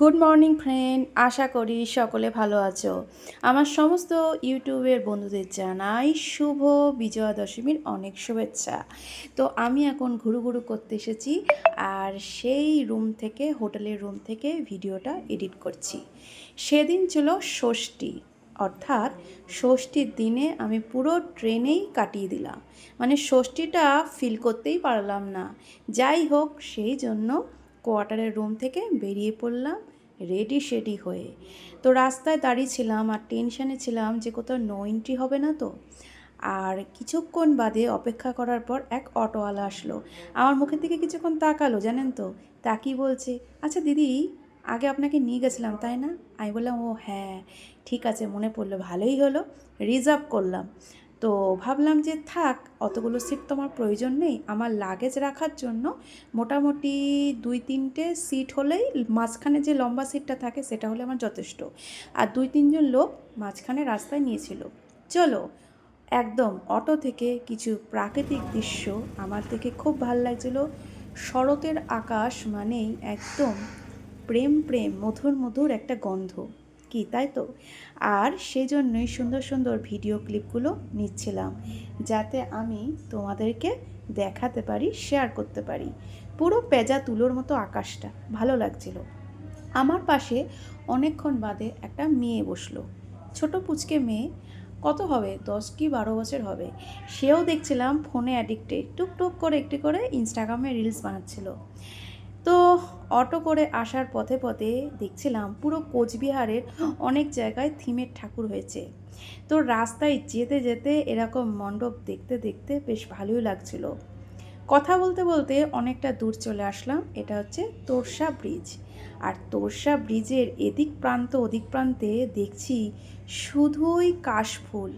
Good morning friend আশা করি সকলে ভালো আছো। আমার সমস্ত ইউটিউবের বন্ধুদের জানাই শুভ বিজয়া দশমীর অনেক শুভেচ্ছা। তো আমি এখন ঘুরু ঘুরু করতে এসেছি আর সেই রুম থেকে, হোটেলের রুম থেকে ভিডিওটা এডিট করছি। সেদিন ছিল ষষ্ঠী, অর্থাৎ ষষ্ঠীর দিনে আমি পুরো ট্রেনেই কাটিয়ে দিলাম। মানে ষষ্ঠীটা ফিল করতেই পারলাম না। যাই হোক, সেই জন্য কোয়ার্টারের রুম থেকে বেরিয়ে পড়লাম রেডি শেডি হয়ে। তো রাস্তায় দাঁড়িয়ে ছিলাম আর টেনশানে ছিলাম যে কোথাও নো এন্ট্রি হবে না তো। আর কিছুক্ষণ বাদে অপেক্ষা করার পর এক অটোওয়ালা আসলো। আমার মুখের দিকে কিছুক্ষণ তাকালো, জানেন তো? তাকিয়ে বলছে আচ্ছা দিদি, আগে আপনাকে নিয়ে গেছিলাম, তাই না? আমি বললাম, ও হ্যাঁ ঠিক আছে। মনে পড়ল, ভালোই হলো। রিজার্ভ করলাম। তো ভাবলাম যে থাক, অতগুলো সিট তো আমার প্রয়োজন নেই। আমার লাগেজ রাখার জন্য মোটামুটি দুই তিনটে সিট হলেই মাঝখানে যে লম্বা সিটটা থাকে সেটা হলে আমার যথেষ্ট। আর দুই তিনজন লোক মাঝখানে রাস্তায় নিয়েছিল। চলো, একদম অটো থেকে কিছু প্রাকৃতিক দৃশ্য আমার থেকে খুব ভালো লাগছিল। শরতের আকাশ মানেই একদম প্রেম প্রেম, মধুর মধুর একটা গন্ধ। কি, তাই তো? আর সেই জন্যই সুন্দর সুন্দর ভিডিও ক্লিপগুলো নিচ্ছিলাম, যাতে আমি তোমাদেরকে দেখাতে পারি শেয়ার করতে পারি। পুরো পেঁজা তুলোর মতো আকাশটা, ভালো লাগছিল। আমার পাশে অনেকক্ষণ বাদে একটা মেয়ে বসল। ছোট পুচকে মেয়ে, কত হবে? দশ কি বারো বছর হবে? সেও দেখছিলাম ফোনে অ্যাডিক্টে টুকটুক করে একটি করে ইনস্টাগ্রামে রিলস বানাচ্ছিল। তো অটো করে আসার পথে পথে দেখছিলাম পুরো কোচবিহারের অনেক জায়গায় থিমের ঠাকুর হয়েছে। তো রাস্তায় যেতে যেতে এরকম মণ্ডপ দেখতে দেখতে বেশ ভালোই লাগছিল। কথা বলতে বলতে অনেকটা দূর চলে আসলাম, এটা হচ্ছে তোরসা ব্রিজ। আর তোরসা ব্রিজের এদিক প্রান্ত ওদিক প্রান্তে দেখছি শুধুই কাশফুল।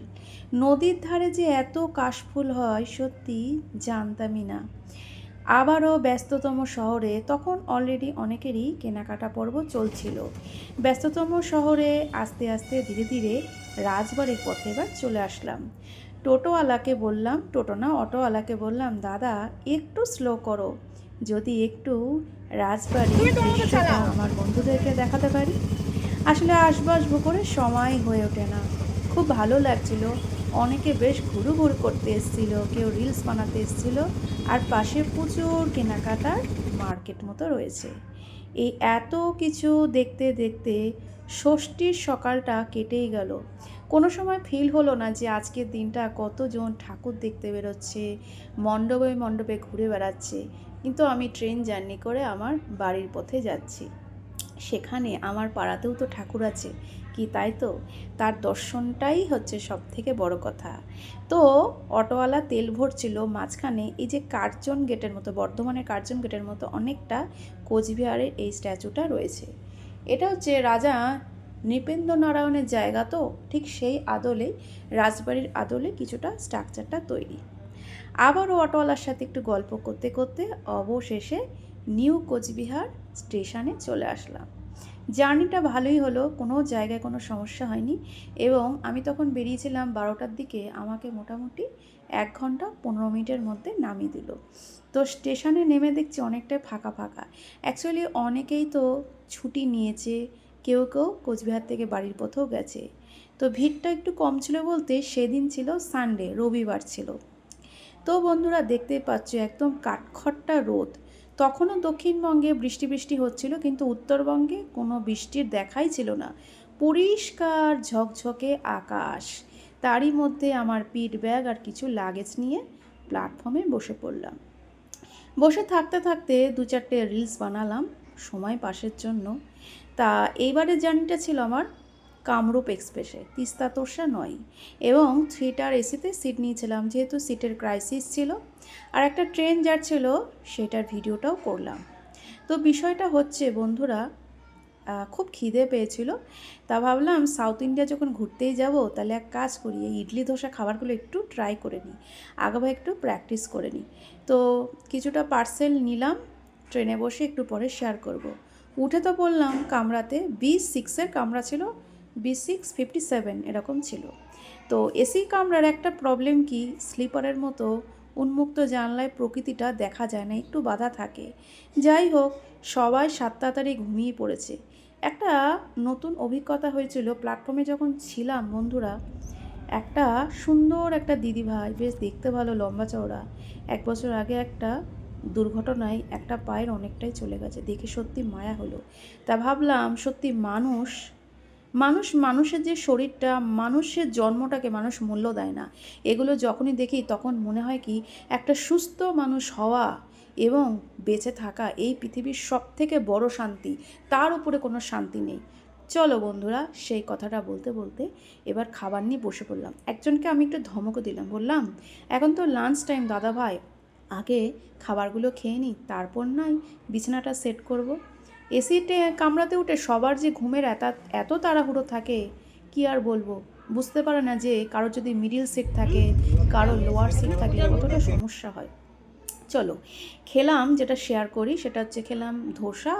নদীর ধারে যে এত কাশফুল হয় সত্যি জানতামই না। আবারও ব্যস্ততম শহরে তখন অলরেডি অনেকেরই কেনাকাটা পর্ব চলছিল। ব্যস্ততম শহরে আস্তে আস্তে ধীরে ধীরে রাজবাড়ির পথে এবার চলে আসলাম। টোটোওয়ালাকে বললাম টোটো না অটোওয়ালাকে বললাম দাদা একটু স্লো করো। যদি একটু রাজবাড়ি আমার বন্ধুদেরকে দেখাতে পারি? আসলে আসব আসব করে সময় হয়ে ওঠে না। খুব ভালো লাগছিল। অনেকে বেশ ঘুরু ঘুর করতে এসেছিল, কেউ রিলস বানাতে এসেছিল, আর পাশে প্রচুর কেনাকাটার মার্কেট মতো রয়েছে। এই এত কিছু দেখতে দেখতে ষষ্ঠীর সকালটা কেটেই গেল। কোনো সময় ফিল হলো না যে আজকের দিনটা কতজন ঠাকুর দেখতে বেরোচ্ছে, মণ্ডপে মণ্ডপে ঘুরে বেড়াচ্ছে। কিন্তু আমি ট্রেন জার্নি করে আমার বাড়ির পথে যাচ্ছি। সেখানে আমার পাড়াতেও তো ঠাকুর আছে। কি তাই তো? তার দর্শনটাই হচ্ছে সব থেকে বড় কথা। তো অটোওয়ালা তেল ভরছিল মাঝখানে, এই যে কার্জন গেটের মতো, বর্ধমানের কার্জন গেটের মতো অনেকটা কোচবিহারের এই স্ট্যাচুটা রয়েছে। এটা হচ্ছে রাজা নৃপেন্দ্র নারায়ণের জায়গা তো, ঠিক সেই আদলে, রাজবাড়ির আদলে কিছুটা স্ট্রাকচারটা তৈরি। আবারও অটোওয়ালার সাথে একটু গল্প করতে করতে অবশেষে নিউ কোচবিহার স্টেশনে চলে আসলাম। জার্নিটা ভালোই হলো, কোনো জায়গায় কোনো সমস্যা হয়নি এবং আমি তখন বেরিয়েছিলাম বারোটার দিকে, আমাকে মোটামুটি এক ঘণ্টা পনেরো মিনিটের মধ্যে নামিয়ে দিল। তো স্টেশনে নেমে দেখছি অনেকটাই ফাঁকা ফাঁকা। অ্যাকচুয়ালি অনেকেই তো ছুটি নিয়েছে, কেউ কেউ কোচবিহার থেকে বাড়ির পথেও গেছে। তো ভিড়টা একটু কম ছিল বলতে সেদিন ছিল সানডে রবিবার ছিল। তো বন্ধুরা দেখতেই পাচ্ছ একদম কাঠখট্টা রোদ। তখনও দক্ষিণবঙ্গে বৃষ্টি বৃষ্টি হচ্ছিল, কিন্তু উত্তরবঙ্গে কোনো বৃষ্টির দেখাই ছিল না। পরিষ্কার ঝকঝকে আকাশ। তারই মধ্যে আমার পিঠ ব্যাগ আর কিছু লাগেজ নিয়ে প্ল্যাটফর্মে বসে পড়লাম। বসে থাকতে থাকতে দু চারটে রিলস বানালাম, সময় পাসের জন্য। তা এইবারের জার্নিটা ছিল আমার কামরূপ এক্সপ্রেসে, তিস্তা তোরসা নয়। এবং থিয়েটার এসিতে সিট নিয়েছিলাম, যেহেতু সিটের ক্রাইসিস ছিল। আর একটা ট্রেন যাচ্ছিল সেটার ভিডিওটাও করলাম। তো বিষয়টা হচ্ছে, বন্ধুরা খুব খিদে পেয়েছিল। তা ভাবলাম সাউথ ইন্ডিয়া যখন ঘুরতেই যাব, তাহলে এক কাজ করি, এই ইডলি ধোসা খাবারগুলো একটু ট্রাই করে নিই। আগাভাবে একটু প্র্যাকটিস করে নিই। তো কিছুটা পার্সেল নিলাম ট্রেনে বসে একটু পরে শেয়ার করব। উঠে তো বললাম, কামরাতে বি সিক্সের কামরা ছিল বি সিক্স ফিফটি সেভেন এরকম ছিল। তো এসি কামরার একটা প্রবলেম কি? স্লিপারের মতো উন্মুক্ত জানলায় প্রকৃতিটা দেখা যায় না, একটু বাধা থাকে। যাই হোক, সবাই সাত তাড়াতাড়ি ঘুমিয়ে পড়েছে। একটা নতুন অভিজ্ঞতা হয়েছিল প্ল্যাটফর্মে যখন ছিলাম বন্ধুরা, একটা সুন্দর একটা দিদিভাই বেশ দেখতে ভালো, লম্বা চওড়া। এক বছর আগে একটা দুর্ঘটনায় একটা পায়ের অনেকটাই চলে গেছে, দেখে সত্যি মায়া হলো। তা ভাবলাম সত্যি মানুষ মানুষ মানুষের যে শরীরটা, মানুষের জন্মটাকে মানুষ মূল্য দেয় না। এগুলো যখনই দেখি তখন মনে হয় কি একটা সুস্থ মানুষ হওয়া এবং বেঁচে থাকা এই পৃথিবীর সব থেকে বড় শান্তি। তার উপরে কোনো শান্তি নেই। চলো বন্ধুরা, সেই কথাটা বলতে বলতে এবার খাবার নিয়ে বসে পড়লাম। একজনকে আমি একটু ধমকও দিলাম, বললাম, এখন তো লাঞ্চ টাইম দাদা ভাই আগে খাবারগুলো খেয়ে নিই তারপর নয় বিছানাটা সেট করব। এসিতে কামড়াতে উঠে সবার যে ঘুমের এত এত তাড়াহুড়ো থাকে, কি আর বলব? বুঝতে পারে না যে কারোর যদি মিডিল সিট থাকে কারও লোয়ার সিট থাকে কতটা সমস্যা হয়। চলো, খেলাম যেটা শেয়ার করি, সেটা হচ্ছে খেলাম ধোসা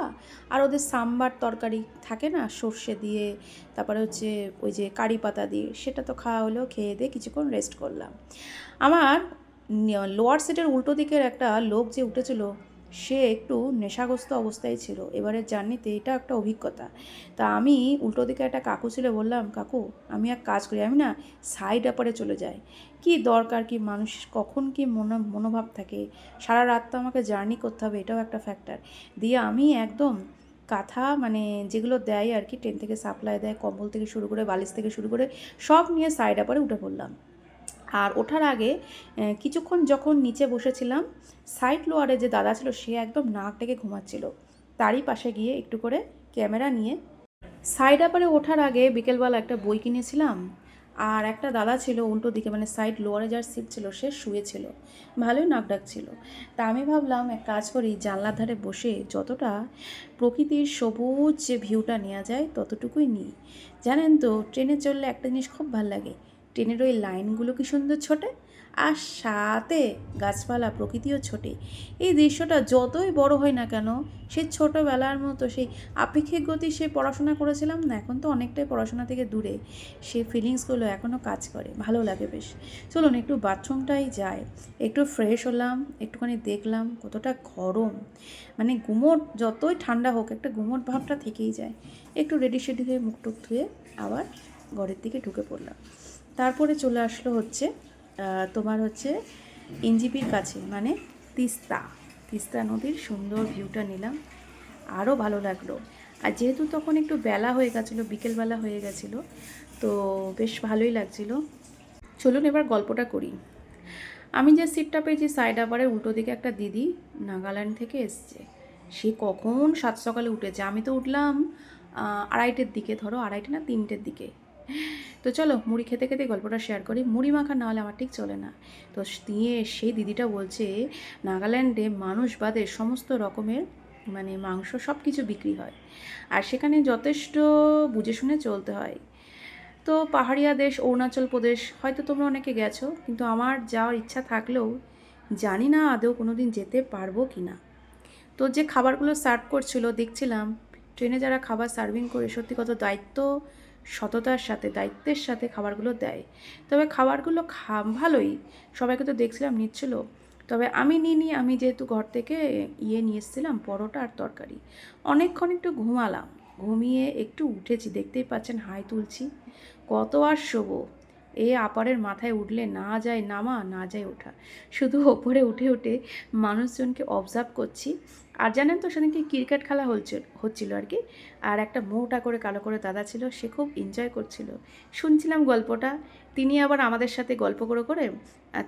আর ওদের সাম্বার তরকারি থাকে না, সর্ষে দিয়ে, তারপরে হচ্ছে ওই যে কারি পাতা দিয়ে, সেটা তো খাওয়া হলো, খেয়ে দিয়ে কিছুক্ষণ রেস্ট করলাম। আমার লোয়ার সিটের উল্টো দিকের একটা লোক যে উঠেছিল সে একটু নেশাগ্রস্ত অবস্থায় ছিল। এবারের জার্নিতে এটা একটা অভিজ্ঞতা। তা আমি উল্টো দিকে একটা কাকু ছিল বললাম, কাকু, আমি এক কাজ করি, আমি না সাইড আপারে চলে যাই। কি দরকার, কি মানুষ, কখন কি মনো, মনোভাব থাকে? সারা রাত তো আমাকে জার্নি করতে হবে, এটাও একটা ফ্যাক্টর দিয়ে আমি একদম কাঁথা মানে যেগুলো দেয় আর কি ট্রেন থেকে সাপ্লাই দেয়, কম্বল থেকে শুরু করে, বালিশ থেকে শুরু করে, সব নিয়ে সাইড আপারে উঠে পড়লাম। আর ওঠার আগে কিছুক্ষণ যখন নিচে বসেছিলাম, সাইড লোয়ারে যে দাদা ছিল, সে একদম নাক ডেকে ঘুমাচ্ছিল। তারই পাশে গিয়ে একটু করে ক্যামেরা নিয়ে সাইড আপারে ওঠার আগে বিকেলবেলা একটা বই কিনেছিলাম, আর একটা দাদা ছিল উল্টো দিকে মানে সাইড লোয়ারে যার সিট ছিল, সে শুয়েছিল ভালোই নাক ডাকছিল। তা আমি ভাবলাম, এক কাজ করি, জানলার ধারে বসে যতটা প্রকৃতির সবুজ যে ভিউটা নেওয়া যায়, ততটুকুই নিই। জানেন তো, ট্রেনে চললে একটা জিনিস খুব ভালো লাগে ট্রেনের ওই লাইনগুলো কি সুন্দর ছোটে? আর সাথে গাছপালা প্রকৃতিও ছোটে। এই দৃশ্যটা যতই বড় হয় না কেন, সে ছোটোবেলার মতো সেই আপেক্ষিক গতি সে পড়াশোনা করেছিলাম না, এখন তো অনেকটাই পড়াশোনা থেকে দূরে। সেই ফিলিংসগুলো এখনও কাজ করে, ভালো লাগে বেশ। চলুন একটু বাথরুমটাই যাই। একটু ফ্রেশ হলাম, একটুখানি দেখলাম কতটা গরম। মানে গুমোট, যতই ঠান্ডা হোক, একটা গুমোট ভাবটা থেকেই যায়। একটু রেডি শেডি হয়ে মুখ টুক ধুয়ে আবার ঘরের দিকে ঢুকে পড়লাম। তারপরে চলে আসলো হচ্ছে তোমার হচ্ছে এনজিপির কাছে মানে তিস্তা। তিস্তা নদীর সুন্দর ভিউটা নিলাম আরও ভালো লাগল। আর যেহেতু তখন একটু বেলা হয়ে গেছিল, বিকেলবেলা হয়ে গেছিল, তো বেশ ভালোই লাগছিল। চলুন এবার গল্পটা করি। আমি যে সিটটা পেয়েছি সাইড আবারের উল্টো দিকে একটা দিদি নাগাল্যান্ড থেকে এসছে। সে কখন সাত সকালে উঠেছে? আমি তো উঠলাম আড়াইটের দিকে, ধরো আড়াইটে না তিনটের দিকে। তো চলো মুড়ি খেতে খেতে গল্পটা শেয়ার করি। মুড়ি মাখা না হলে আমার ঠিক চলে না। তো দিয়ে সেই দিদিটা বলছে, নাগাল্যান্ডে মানুষ বাদে সমস্ত রকমের মানে মাংস সব কিছু বিক্রি হয়। আর সেখানে যথেষ্ট বুঝে শুনে চলতে হয়। তো পাহাড়িয়া দেশ, অরুণাচল প্রদেশ, হয়তো তোমরা অনেকে গেছো, কিন্তু আমার যাওয়ার ইচ্ছা থাকলেও জানি না আদৌ কোনো দিন যেতে পারব কি না তো যে খাবারগুলো সার্ভ করছিল, দেখছিলাম, ট্রেনে যারা খাবার সার্ভিং করে, সত্যি কত দায়িত্ব সততার সাথে, দায়িত্বের সাথে খাবারগুলো দেয়। তবে খাবারগুলো খা, ভালোই। সবাইকে তো দেখছিলাম, নিচ্ছিল। তবে আমি নিনি আমি যেহেতু ঘর থেকে ইয়ে নিয়ে এসেছিলাম, পরোটা আর তরকারি। অনেকক্ষণ একটু ঘুমালাম। ঘুমিয়ে একটু উঠেছি, দেখতেই পাচ্ছেন হাই তুলছি। কত আর শোবো। এ আপারের মাথায় উঠলে না যায় নামা, না যায় ওঠা। শুধু ওপরে উঠে উঠে মানুষজনকে অবজার্ভ করছি। আর জানেন তো সেদিনকে ক্রিকেট খেলা হচ্ছিল হচ্ছিল আর কি? আর একটা মোটা করে কালো করে দাদা ছিল, সে খুব এনজয় করছিল। শুনছিলাম গল্পটা, তিনি আবার আমাদের সাথে গল্প করে করে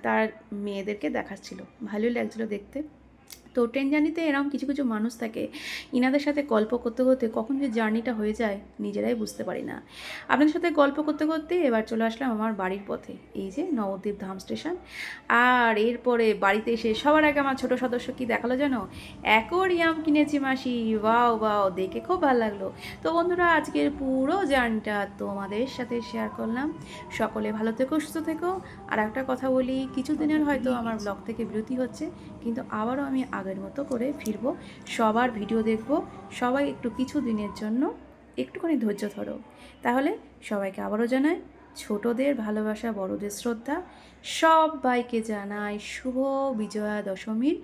তার মেয়েদেরকে দেখাচ্ছিল। ভালোই লাগছিল দেখতে। তো ট্রেন জার্নিতে এরকম কিছু কিছু মানুষ থাকে ইনাদের সাথে গল্প করতে করতে কখন যে জার্নিটা হয়ে যায় নিজেরাই বুঝতে পারি না। আপনাদের সাথে গল্প করতে করতে এবার চলে আসলাম আমার বাড়ির পথে এই যে নবদ্বীপ ধাম স্টেশন। আর এরপরে বাড়িতে এসে সবার আগে আমার ছোট সদস্য কি দেখাল জানো অ্যাকোরিয়াম কিনেছি মাসি ওয়াও ওয়াও দেখে খুব ভালো লাগল। তো বন্ধুরা আজকের পুরো জার্নিটা তোমাদের সাথে শেয়ার করলাম। সকলে ভালো থেকো সুস্থ থেকো। আর একটা কথা বলি কিছুদিনের হয়তো আমার ব্লগ থেকে বিরতি হচ্ছে কিন্তু আবারও আমি আগের মতো করে ফিরবো। সবার ভিডিও দেখব। সবাই একটু কিছু দিনের জন্য একটুখানি ধৈর্য ধরো। তাহলে সবাইকে আবারও জানাই, ছোটদের ভালোবাসা, বড়দের শ্রদ্ধা, সবাইকে জানাই শুভ বিজয়া দশমীর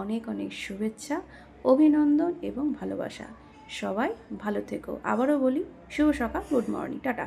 অনেক অনেক শুভেচ্ছা, অভিনন্দন এবং ভালোবাসা। সবাই ভালো থেকো। আবারও বলি, শুভ সকাল, গুড মর্নিং, টাটা।